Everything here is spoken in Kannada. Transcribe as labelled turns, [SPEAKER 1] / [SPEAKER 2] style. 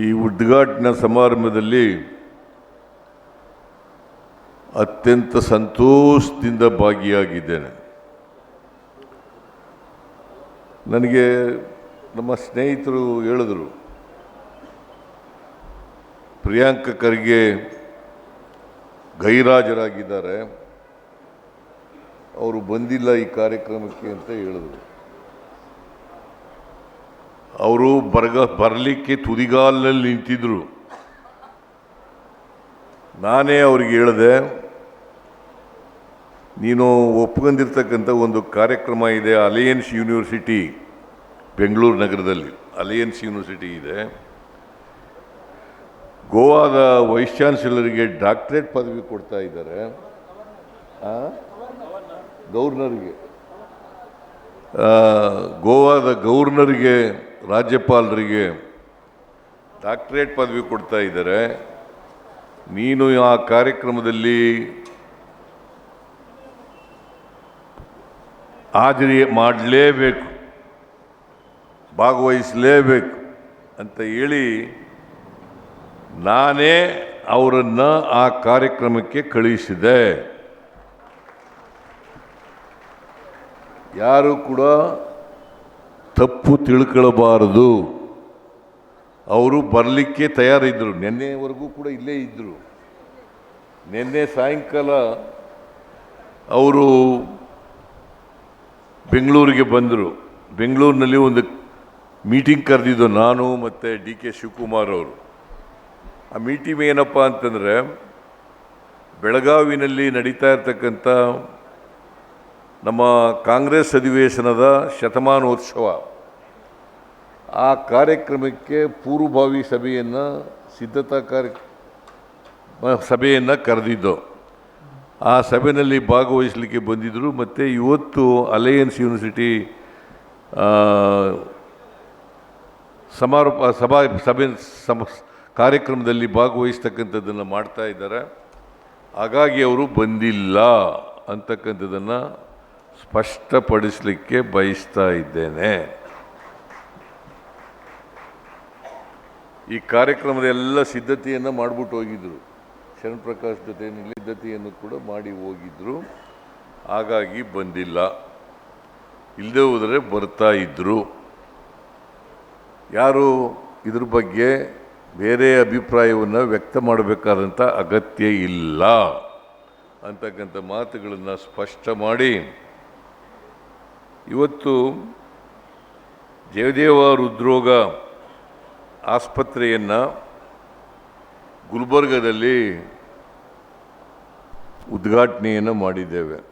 [SPEAKER 1] ಈ ಉದ್ಘಾಟನಾ ಸಮಾರಂಭದಲ್ಲಿ ಅತ್ಯಂತ ಸಂತೋಷದಿಂದ ಭಾಗಿಯಾಗಿದ್ದೇನೆ. ನನಗೆ ನಮ್ಮ ಸ್ನೇಹಿತರು ಹೇಳಿದರು, ಪ್ರಿಯಾಂಕ ಖರ್ಗೆ ಗೈರಾಜರಾಗಿದ್ದಾರೆ, ಅವರು ಬಂದಿಲ್ಲ ಈ ಕಾರ್ಯಕ್ರಮಕ್ಕೆ ಅಂತ ಹೇಳಿದರು. ಅವರು ಬರ್ಗ ಬರಲಿಕ್ಕೆ ತುದಿಗಾಲಲ್ಲಿ ನಿಂತಿದ್ರು. ನಾನೇ ಅವ್ರಿಗೆ ಹೇಳಿದೆ, ನೀನು ಒಪ್ಕೊಂಡಿರ್ತಕ್ಕಂಥ ಒಂದು ಕಾರ್ಯಕ್ರಮ ಇದೆ ಅಲಯನ್ಸ್ ಯೂನಿವರ್ಸಿಟಿ ಬೆಂಗಳೂರು ನಗರದಲ್ಲಿ. ಅಲಯನ್ಸ್ ಯೂನಿವರ್ಸಿಟಿ ಇದೆ. ಗೋವಾದ ವೈಸ್ ಚಾನ್ಸಲರ್ಗೆ ಡಾಕ್ಟ್ರೇಟ್ ಪದವಿ ಕೊಡ್ತಾ ಇದ್ದಾರೆ. ಗೌರ್ನರ್ಗೆ. ಗೋವಾದ ಗವರ್ನರ್ಗೆ ರಾಜ್ಯಪಾಲರಿಗೆ ಡಾಕ್ಟ್ರೇಟ್ ಪದವಿ ಕೊಡ್ತಾ ಇದ್ದಾರೆ. ನೀನು ಆ ಕಾರ್ಯಕ್ರಮದಲ್ಲಿ ಹಾಜರಿ ಮಾಡಲೇಬೇಕು, ಭಾಗವಹಿಸಲೇಬೇಕು ಅಂತ ಹೇಳಿ ನಾನೇ ಅವರನ್ನು ಆ ಕಾರ್ಯಕ್ರಮಕ್ಕೆ ಕಳುಹಿಸಿದೆ ಯಾರು ಕೂಡ ತಪ್ಪು ತಿಳ್ಕೊಳ್ಬಾರದು. ಅವರು ಬರಲಿಕ್ಕೆ ತಯಾರಿದ್ದರು ನಿನ್ನೆವರೆಗೂ ಕೂಡ ಇಲ್ಲೇ ಇದ್ದರು ನಿನ್ನೆ ಸಾಯಂಕಾಲ ಅವರು ಬೆಂಗಳೂರಿಗೆ ಬಂದರು. ಬೆಂಗಳೂರಿನಲ್ಲಿ ಒಂದು ಮೀಟಿಂಗ್ ಕರೆದಿದ್ದು ನಾನು ಮತ್ತು ಡಿ ಕೆ ಶಿವಕುಮಾರ್ ಅವರು. ಆ ಮೀಟಿಂಗ್ ಏನಪ್ಪ ಅಂತಂದರೆ, ಬೆಳಗಾವಿನಲ್ಲಿ ನಡೀತಾ ಇರ್ತಕ್ಕಂಥ ನಮ್ಮ ಕಾಂಗ್ರೆಸ್ ಅಧಿವೇಶನದ ಶತಮಾನೋತ್ಸವ. ಆ ಕಾರ್ಯಕ್ರಮಕ್ಕೆ ಪೂರ್ವಭಾವಿ ಸಭೆಯನ್ನು, ಸಿದ್ಧತಾ ಕಾರ್ಯ, ಸಭೆಯನ್ನು ಕರೆದಿದ್ದು. ಆ ಸಭೆಯಲ್ಲಿ ಭಾಗವಹಿಸಲಿಕ್ಕೆ ಬಂದಿದ್ದರು ಮತ್ತು ಇವತ್ತು ಅಲಯನ್ಸ್ ಯೂನಿವರ್ಸಿಟಿ ಸಮಾರೋಪ, ಸಭಾ, ಸಭೆ, ಸಮ, ಕಾರ್ಯಕ್ರಮದಲ್ಲಿ ಭಾಗವಹಿಸ್ತಕ್ಕಂಥದ್ದನ್ನು ಮಾಡ್ತಾ ಇದ್ದಾರೆ. ಹಾಗಾಗಿ ಅವರು ಬಂದಿಲ್ಲ ಅಂತಕ್ಕಂಥದ್ದನ್ನು ಸ್ಪಷ್ಟಪಡಿಸಲಿಕ್ಕೆ ಬಯಸ್ತಾ ಇದ್ದೇನೆ. ಈ ಕಾರ್ಯಕ್ರಮದ ಎಲ್ಲ ಸಿದ್ಧತೆಯನ್ನು ಮಾಡಿಬಿಟ್ಟು ಹೋಗಿದ್ದರು ಶರಣ್ ಪ್ರಕಾಶ್ ಜೊತೆ ಸಿದ್ಧತೆಯನ್ನು ಕೂಡ ಮಾಡಿ ಹೋಗಿದ್ದರು ಹಾಗಾಗಿ ಬಂದಿಲ್ಲ. ಇಲ್ಲದೆ ಹೋದರೆ ಬರ್ತಾ ಇದ್ದರು ಯಾರು ಇದ್ರ ಬಗ್ಗೆ ಬೇರೆ ಅಭಿಪ್ರಾಯವನ್ನು ವ್ಯಕ್ತ ಮಾಡಬೇಕಾದಂಥ ಅಗತ್ಯ ಇಲ್ಲ. ಅಂತಕ್ಕಂಥ ಮಾತುಗಳನ್ನು ಸ್ಪಷ್ಟ ಮಾಡಿ ಇವತ್ತು ಜಯದೇವ ಹೃದ್ರೋಗ ಆಸ್ಪತ್ರೆಯನ್ನು ಗುಲ್ಬರ್ಗದಲ್ಲಿ ಉದ್ಘಾಟನೆಯನ್ನು ಮಾಡಿದ್ದೇವೆ.